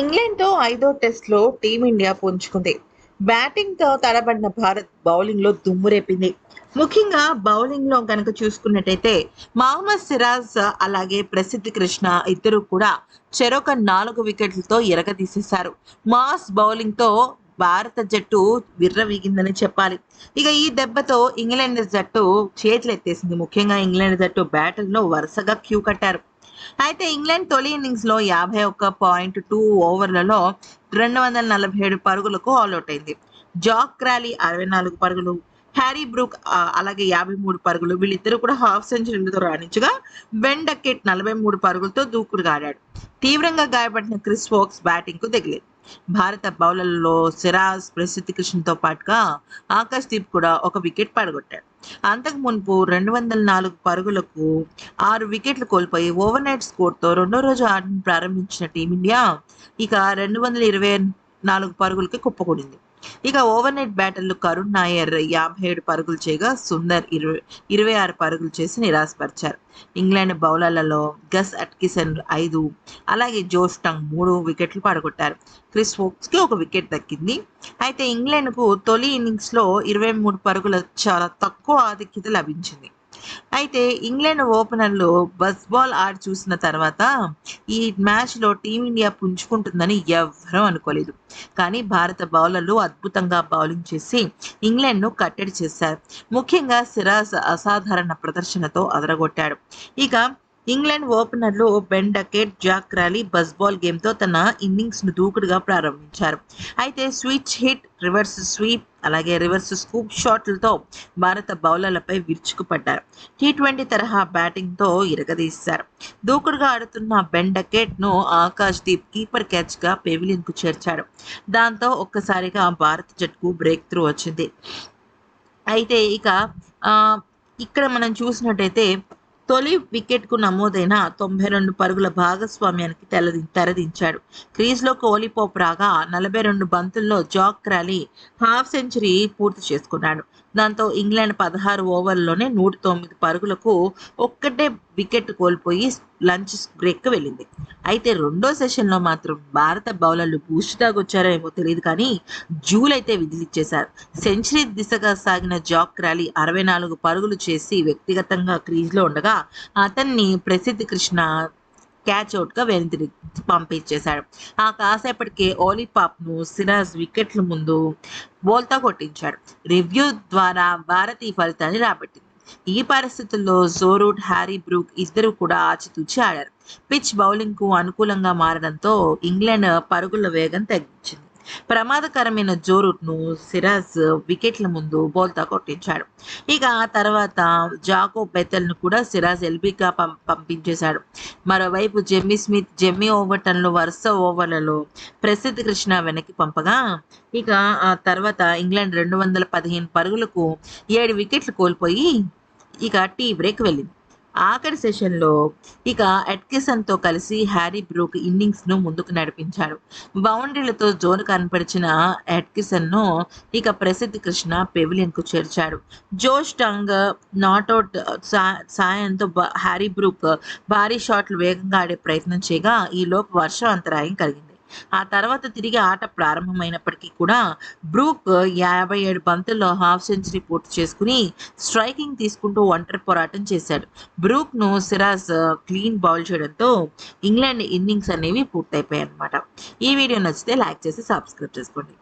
ఇంగ్లాండ్తో ఐదో టెస్ట్లో టీమిండియా పుంజుకుంది. బ్యాటింగ్తో తడబడిన భారత్ బౌలింగ్లో దుమ్మురేపింది ముఖ్యంగా బౌలింగ్లో కనుక చూసుకున్నట్టయితే మహమ్మద్ సిరాజ్ అలాగే ప్రసిద్ధి కృష్ణ ఇద్దరు కూడా చెరొక నాలుగు వికెట్లతో ఎరగదీసేశారు. మాస్ బౌలింగ్తో భారత జట్టు విర్రవీగిందని చెప్పాలి. ఇక ఈ దెబ్బతో ఇంగ్లాండ్ జట్టు చేతులెత్తేసింది. ముఖ్యంగా ఇంగ్లాండ్ జట్టు బ్యాటర్లో వరుసగా క్యూ కట్టారు. అయితే ఇంగ్లాండ్ తొలి ఇన్నింగ్స్లో యాభై ఒక్క పాయింట్ టూ ఓవర్లలో రెండు వందల నలభై ఏడు పరుగులకు ఆల్అౌట్ అయింది. జాక్ క్రాలీ అరవై నాలుగు పరుగులు హ్యారీ బ్రూక్ అలాగే యాభై మూడు పరుగులు వీళ్ళిద్దరూ కూడా హాఫ్ సెంచరీలతో రాణించగా బెన్ డకెట్ నలభై మూడు పరుగులతో దూకుడు ఆడాడు తీవ్రంగా గాయపడిన క్రిస్ వోక్స్ బ్యాటింగ్కు దిగలేదు. భారత బౌలర్లలో సిరాజ్ ప్రసిద్ధి కృష్ణతో పాటుగా ఆకాష్ దీప్ కూడా ఒక వికెట్ పడగొట్టాడు. అంతకు మునుపు రెండు వందల నాలుగు పరుగులకు ఆరు వికెట్లు కోల్పోయి ఓవర్ నైట్ స్కోర్తో రెండో రోజు ఆటను ప్రారంభించిన టీమిండియా ఇక రెండు వందల ఇరవై నాలుగు పరుగులకి కుప్పకూడింది. ఇక ఓవర్ నైట్ బ్యాటర్లు కరుణ్ నాయర్ యాభై ఏడు పరుగులు చేయగా సుందర్ ఇరవై ఇరవై ఆరు పరుగులు చేసి నిరాశపరిచారు. ఇంగ్లాండ్ బౌలర్లలో గస్ అట్కిసన్ ఐదు అలాగే జోస్ టంగ్ మూడు వికెట్లు పడగొట్టారు. క్రిస్ వోక్స్కి ఒక వికెట్ దక్కింది. అయితే ఇంగ్లాండ్కు తొలి ఇన్నింగ్స్లో ఇరవై మూడు పరుగుల చాలా తక్కువ ఆధిక్యత లభించింది. అయితే ఇంగ్లాండ్ ఓపెనర్లు బస్ బాల్ ఆడి చూసిన తర్వాత ఈ మ్యాచ్లో టీమిండియా పుంజుకుంటుందని ఎవ్వరూ అనుకోలేదు. కానీ భారత బౌలర్లు అద్భుతంగా బౌలింగ్ చేసి ఇంగ్లాండ్ను కట్టడి చేశారు. ముఖ్యంగా సిరాజ్ అసాధారణ ప్రదర్శనతో అదరగొట్టాడు. ఇక ఇంగ్లాండ్ ఓపెనర్లు Ben Duckett Zak Crawley Bazball గేమ్తో తన ఇన్నింగ్స్ను దూకుడుగా ప్రారంభించారు. అయితే స్విచ్ హిట్ రివర్స్ స్వీప్ అలాగే రివర్స్ స్కూప్ షాట్లతో భారత బౌలర్లపై విరుచుకుపడ్డారు. టీ ట్వంటీ తరహా బ్యాటింగ్తో ఇరగదీశారు. దూకుడుగా ఆడుతున్న బెన్ డకెట్ను ఆకాష్ దీప్ కీపర్ క్యాచ్గా పెవిలియన్కు చేర్చాడు దాంతో ఒక్కసారిగా భారత జట్టుకు బ్రేక్ త్రూ వచ్చింది. అయితే ఇక ఇక్కడ మనం చూసినట్టయితే తొలి వికెట్కు నమోదైన తొంభై రెండు పరుగుల భాగస్వామ్యానికి తెలది తెరదించాడు. క్రీజ్లో కోహ్లీ రాగా నలభై రెండు బంతుల్లో జాక్ ర్యాలీ హాఫ్ సెంచరీ పూర్తి చేసుకున్నాడు. దాంతో ఇంగ్లాండ్ పదహారు ఓవర్లలోనే నూట తొమ్మిది పరుగులకు ఒక్కటే వికెట్ కోల్పోయి లంచ్ బ్రేక్ వెళ్ళింది. అయితే రెండో సెషన్లో మాత్రం భారత బౌలర్లు బూస్ట్ వచ్చారేమో తెలియదు కానీ జూల్ అయితే విదిలిచ్చేశారు. సెంచరీ దిశగా సాగిన జాక్ ర్యాలీ అరవై నాలుగు పరుగులు చేసి వ్యక్తిగతంగా క్రీజ్లో ఉండగా అతన్ని ప్రసిద్ధి కృష్ణ క్యాచ్ అవుట్గా వెనుతిరి పంపించేశాడు. ఆ కాసేపటికే ఓలీ పాప్ను సిరాజ్ వికెట్ల ముందు బోల్తా కొట్టించాడు. రివ్యూ ద్వారా భారత్ ఈ ఫలితాన్ని రాబట్టింది. ఈ పరిస్థితుల్లో జోరూట్ హ్యారీ బ్రూక్ ఇద్దరు కూడా ఆచితూచి ఆడారు. పిచ్ బౌలింగ్కు అనుకూలంగా మారడంతో ఇంగ్లాండ్ పరుగుల వేగం తగ్గించింది. ప్రమాదకరమైన జోరూట్ను సిరాజ్ వికెట్ల ముందు బోల్తా కొట్టించాడు. ఇక ఆ తర్వాత జాకో బెతల్ను కూడా సిరాజ్ ఎల్బీగా పం పంపించేశాడు. మరోవైపు జెమ్మీ స్మిత్ జెమ్మీ ఓవర్టన్లో వరుస ఓవర్లలో ప్రసిద్ధ కృష్ణ వెనక్కి పంపగా ఇక ఆ తర్వాత ఇంగ్లాండ్ రెండు వందల పదిహేను పరుగులకు ఏడు వికెట్లు కోల్పోయి ఇక టీ బ్రేక్ వెళ్ళింది. ఆఖరి సెషన్లో ఇక ఎట్కిసన్తో కలిసి హ్యారీ బ్రూక్ ఇన్నింగ్స్ను ముందుకు నడిపించాడు. బౌండరీలతో జోన్ కనపరిచిన ఎట్కిసన్ను ఇక ప్రసిద్ధి కృష్ణ పెవిలియన్కు చేర్చాడు. జోష్ టంగ్ నాట్అవుట్ సాయంతో బ- హ్యారీ బ్రూక్ భారీ షాట్లు వేగంగా ఆడే ప్రయత్నం చేయగా ఈ వర్షం అంతరాయం కలిగింది. ఆ తర్వాత తిరిగి ఆట ప్రారంభమైనప్పటికీ కూడా బ్రూక్ యాభై ఏడు బంతుల్లో హాఫ్ సెంచరీ పూర్తి చేసుకుని స్ట్రైకింగ్ తీసుకుంటూ ఒంటరి పోరాటం చేశాడు. బ్రూక్ను సిరాజ్ క్లీన్ బౌల్ చేయడంతో ఇంగ్లాండ్ ఇన్నింగ్స్ అనేవి పూర్తయిపోయాయి అనమాట ఈ వీడియో నచ్చితే లైక్ చేసి సబ్స్క్రైబ్ చేసుకోండి.